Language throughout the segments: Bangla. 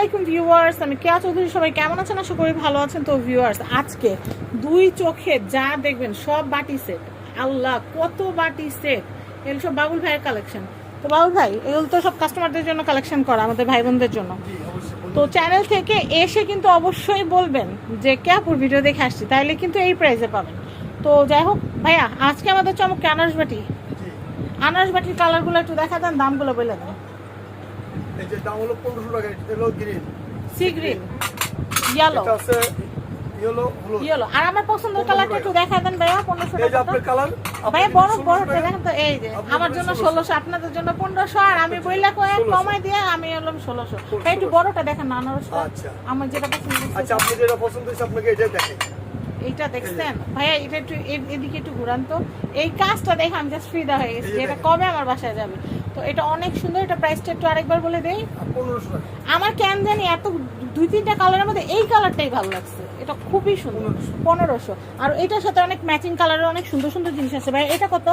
আলাইকুম ভিউয়ার্স আমি কেয়া চৌধুরী সবাই কেমন আছেন? আশা করি ভালো আছেন। তো ভিউয়ার্স আজকে দুই চোখে যা দেখবেন সব বাটি সেট আল্লাহ কত বাটি সেট এগুলো সব বাবুল ভাইয়ের কালেকশন তো বাবুল ভাই এগুলো তো সব কাস্টমারদের জন্য কালেকশন করা আমাদের ভাই বোনদের জন্য তো চ্যানেল থেকে এসে কিন্তু অবশ্যই বলবেন যে ক্যাপুর ভিডিও দেখে আসছি। তাইলে কিন্তু এই প্রাইজে পাবেন। তো যাই হোক ভাইয়া আজকে আমাদের চমক আনারস বাটি? আনারস বাটির কালারগুলো একটু দেখা দেন দামগুলো বলে দেন। এই যে দাম হলো পনেরোশো টাকা এটা হলো গ্রিন সি গ্রিন ইয়েলো এটা আছে ইয়েলো হলুদ। ইয়েলো আর আমার পছন্দের কালারটা একটু দেখা দেন ভাইয়া পনেরোশো এই যে আপনার কালার ভাইয়া বড় বড় দেখেন তো এই যে আমার জন্য 1600 ষোলোশো আপনাদের জন্য পনেরোশো আর আমি বইলা কয়ে 1600 কমাই দিয়ে আমি হলাম ষোলোশো। ভাই একটু বড়টা দেখেন আনারসটা। আচ্ছা। আমার যেটা পছন্দ। আচ্ছা আপনি যেটা পছন্দ হয়েছে আপনাকে এটাই দেখেন এইটা দেখছেন? ভাইয়া এটা একটু এদিকে একটু ঘুরান তো। এই কাজটা দেখে আমি জাস্ট ফ্রিদা হয়ে গেছি এটা কবে আমার বাসায় যাবে। তো এটা অনেক সুন্দর এটা প্রাইসটা একটু আরেকবার বলে দেই। আমার কেন জানি এত দুই তিনটা কালারের মধ্যে এই কালারটাই ভালো লাগছে। এটা খুবই সুন্দর। পনেরোশো। আর এটার সাথে অনেক ম্যাচিং কালারের অনেক সুন্দর সুন্দর জিনিস আছে। ভাই এটা কত?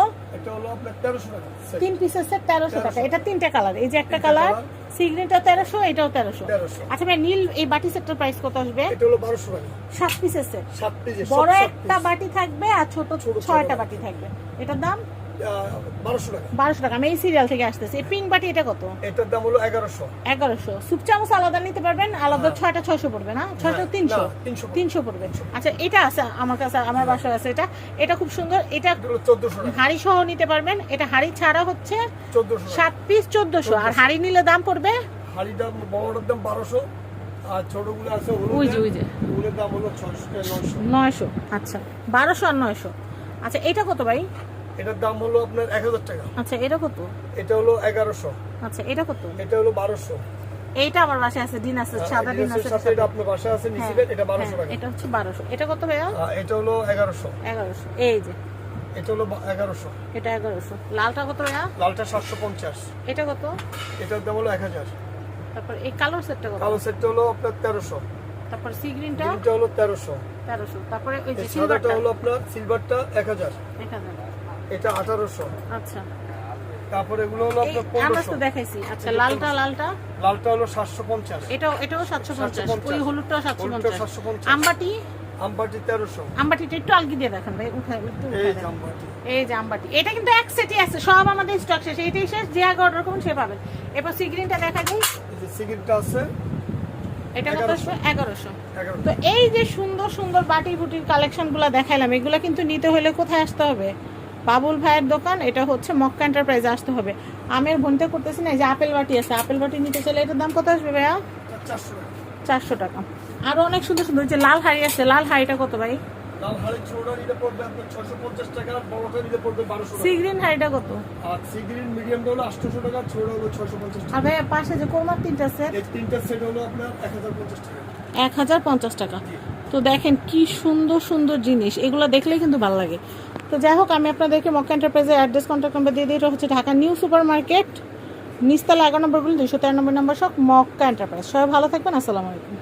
তিন পিসের সেট তেরোশো টাকা। এটা তিনটা কালার এই যে একটা কালার সিগ্রিনটা তেরোশো এটাও তেরোশো। 1300 আচ্ছা ভাই নীল এই বাটি সেটটার প্রাইস কত আসবে? এটা হলো বারোশো টাকা। সাত পিসের সেট বড় একটা বাটি থাকবে আর ছোট ছয়টা। বাটি থাকবে। এটার দাম? বারোশো টাকা। আমি এই সিরিয়াল থেকে আসতেছি। এই পিঙ্ক বাটি এটা কত? এটার দাম হলো এগারোশো। এগারোশো। স্যুপ চামচ আলাদা নিতে পারবেন। আলাদা ছয়টা ছয়শো পড়বে না? ছয়টা হ্যাঁ, তিনশো? না, 300 পড়বে। তিনশো পড়বে। আচ্ছা এটা আছে আমার কাছে আমার বাসায় আছে এটা এটা খুব সুন্দর। এটা হাড়ি সহ নিতে পারবেন। এটা হাড়ি ছাড়া হচ্ছে সাত পিস চোদ্দশো। আর হাড়ি নিলে দাম পড়বে? দাম বড়টার দাম বারোশো। আর ছোটগুলো আছে ওই যে, ওই যে। ওগুলোর দাম হলো নয়শো। নয়শো। আচ্ছা বারোশো আর নয়শো। আচ্ছা এটা কত ভাই? এটার দাম হলো আপনার এক হাজার টাকা। আচ্ছা এটা কত? এটা হলো এগারোশো। আচ্ছা এটা কত? এটা হলো বারোশো। এইটা আমার বাসায় আছে ডিন আছে সাদা ডিন আছে সাথে এটা আপনার বাসায় আছে হ্যাঁ, এটা বারোশো হ্যাঁ, টাকা। এটা হচ্ছে বারোশো। এটা কত ভাইয়া? এটা হলো এগারোশো। এগারোশো এই যে। এটা হলো বা- এগারোশো। এটা এগারোশো। লালটা কত ভাইয়া? লালটা সাতশো পঞ্চাশ। এটা কত? এটার দাম হলো এক হাজার। তারপর এই কালোর সেটটা কত? কালো সেটটা হলো আপনার তেরোশো। তারপর সি গ্রিনটা? গ্রিনটা হলো তেরোশো। তেরোশো। তারপরে ওই যে সিলভারটা হলো আপনার সিলভারটা এক হাজার। এক হাজার। এটা আঠারোশো। আচ্ছা। তারপরে এগুলো হলো এই আপনার পনেরোশো। দেখাইছি। আচ্ছা লালটা লালটা? লালটা হলো সাতশো পঞ্চাশ। এটাও এটাও সাতশো পঞ্চাশ। 750 ওই হলুদটাও সাতশো পঞ্চাশ। 750 আমবাটি? আমবাটি তেরোশো। আমবাটিটা একটু আলগি দিয়ে দেখেন ভাই একটু এই যে আমবাটি। এই যে আমবাটি। এটা কিন্তু এক সেটই আছে সব আমাদের স্টক শেষ। এইটাই শেষ যে আগে অর্ডার করুন সে পাবেন। এরপর সিগ্রিনটা দেখা যায় যে আছে এটা কত আসবে? এগারোশো। তো এই যে সুন্দর সুন্দর বাটি বুটির কালেকশন কালেকশনগুলো দেখাইলাম এগুলো কিন্তু নিতে হলে কোথায় আসতে হবে? বাবুল ভাইয়ের দোকান এটা হচ্ছে মক্কা এন্টারপ্রাইজে আসতে হবে। আমের বনতে করতেছি না এই যে আপেল বাটি আছে আপেল বাটি নিতে চাইলে এটার দাম কত আসবে ভাইয়া? চারশো টাকা। চারশো টাকা আরও অনেক সুন্দর সুন্দর যে লাল হাড়ি আছে লাল হাড়িটা কত ভাই? লাল হাড়ি ছোটটা পড়বে আপনার পঞ্চাশ টাকা আর বড়টা পড়বে বারোশো সি টাকা কত? সিগ্রিন মিডিয়ামটা হলো আটশোশো টাকা ছোট হলো ছশো পঞ্চাশ ভাইয়া পাশে যে কোরমার তিনটা সেট এই সেট হলো আপনার এক হাজার পঞ্চাশ টাকা। তো দেখেন কি সুন্দর সুন্দর জিনিস। এগুলো দেখলে কিন্তু ভালো লাগে। তো যাই হোক, আমি আপনাদেরকে মক্কা এন্টারপ্রাইজের অ্যাড্রেস কন্ট্যাক্ট নাম্বার দিয়ে দিই। এটা হচ্ছে ঢাকা নিউ সুপার মার্কেট নিস্তালা এগারো বলুন দুশো তেরো নম্বর নম্বর সব মক্কা এন্টারপ্রাইজ সবাই ভালো থাকবেন, আসসালামু আলাইকুম।